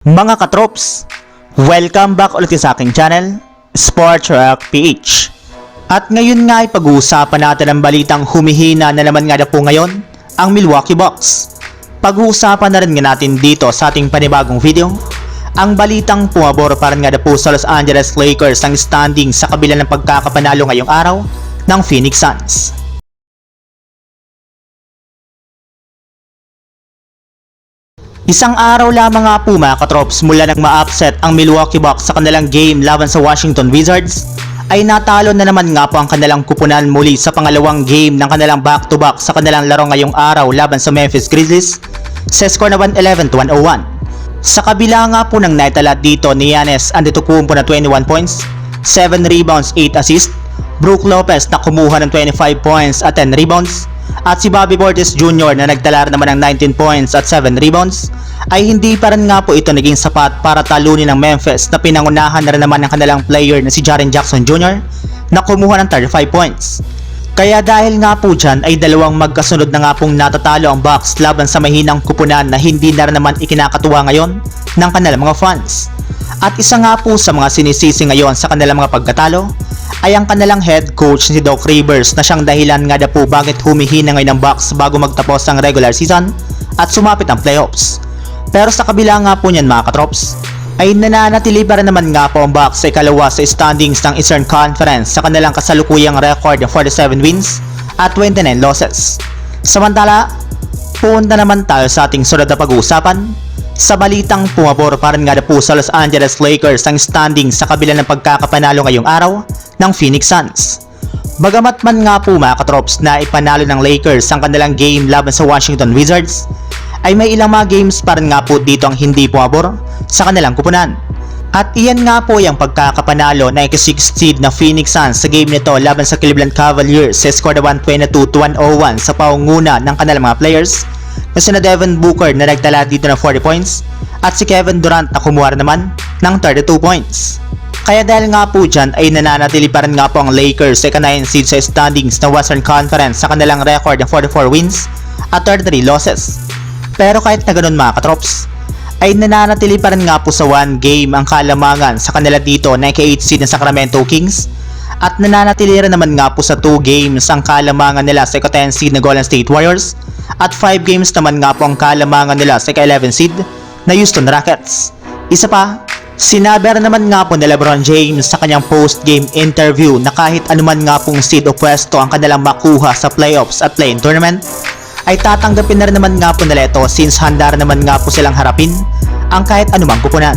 Mga katrops, welcome back ulit sa aking channel, Sports Rock PH. At ngayon nga ay pag-uusapan natin ang balitang humihina na naman nga na po ngayon, ang Milwaukee Bucks. Pag-uusapan na rin nga natin dito sa ating panibagong video, ang balitang pumabor pa rin nga na po sa Los Angeles Lakers ang standing sa kabila ng pagkakapanalo ngayong araw ng Phoenix Suns. Isang araw lamang nga po mga katrops mula nang ma-upset ang Milwaukee Bucks sa kanilang game laban sa Washington Wizards ay natalo na naman nga po ang kanilang kupunan muli sa pangalawang game ng kanilang back-to-back sa kanilang laro ngayong araw laban sa Memphis Grizzlies sa score na 111 to 101. Sa kabila nga po ng naitala dito ni Giannis Antetokounmpo na 21 points, 7 rebounds, 8 assists, Brook Lopez na kumuha ng 25 points at 10 rebounds, at si Bobby Portis Jr. na nagtala naman ng 19 points at 7 rebounds, ay hindi pa rin nga po ito naging sapat para talunin ng Memphis na pinangunahan na rin naman ng kanilang player na si Jaren Jackson Jr. na kumuha ng 35 points. Kaya dahil nga po dyan ay dalawang magkasunod na nga pong natatalo ang Bucks laban sa mahinang kupunan na hindi na rin naman ikinakatuwa ngayon ng kanilang mga fans. At isa nga po sa mga sinisisi ngayon sa kanilang mga pagkatalo ay ang kanilang head coach si Doc Rivers na siyang dahilan nga na po bakit humihina ngayon ang Bucks bago magtapos ang regular season at sumapit ang playoffs. Pero sa kabila nga po niyan mga katrops, ay nananatili pa rin naman nga po ang Bucks sa ikalawa sa standings ng Eastern Conference sa kanilang kasalukuyang record ng 47 wins at 29 losses. Samantala, punta naman tayo sa ating sunod na pag-uusapan sa balitang pumabor pa nga na po sa Los Angeles Lakers ang standing sa kabila ng pagkakapanalo ngayong araw ng Phoenix Suns. Bagamat man nga po mga katrops na ipanalo ng Lakers ang kanilang game laban sa Washington Wizards, ay may ilang mga games pa nga po dito ang hindi pumabor sa kanilang kupunan. At iyan nga po yung pagkakapanalo na ika-6 seed na Phoenix Suns sa game nito laban sa Cleveland Cavaliers sa score na 122-101 sa paunguna ng kanilang mga players na sina Devin Booker na nagtala dito ng 40 points at si Kevin Durant na kumuha naman ng 32 points. Kaya dahil nga po dyan ay nananatili pa rin nga po ang Lakers sa ika-9 seed sa standings ng Western Conference sa kanilang record ng 44 wins at 33 losses. Pero kahit na ganun mga katrops, ay nananatili pa rin nga po sa one game ang kalamangan sa kanila dito na ika-8 seed ng Sacramento Kings at nananatili rin naman nga po sa 2 games ang kalamangan nila sa ika-10 seed na Golden State Warriors at 5 games naman nga po ang kalamangan nila sa ika-11 seed na Houston Rockets. Isa pa, sinabi rin naman nga po ni Lebron James sa kanyang post-game interview na kahit anuman nga pong seed o pwesto ang kanilang makuha sa playoffs at play-in tournament, ay tatanggapin na rin naman nga po nila ito since handa naman nga po silang harapin ang kahit anumang kupunan.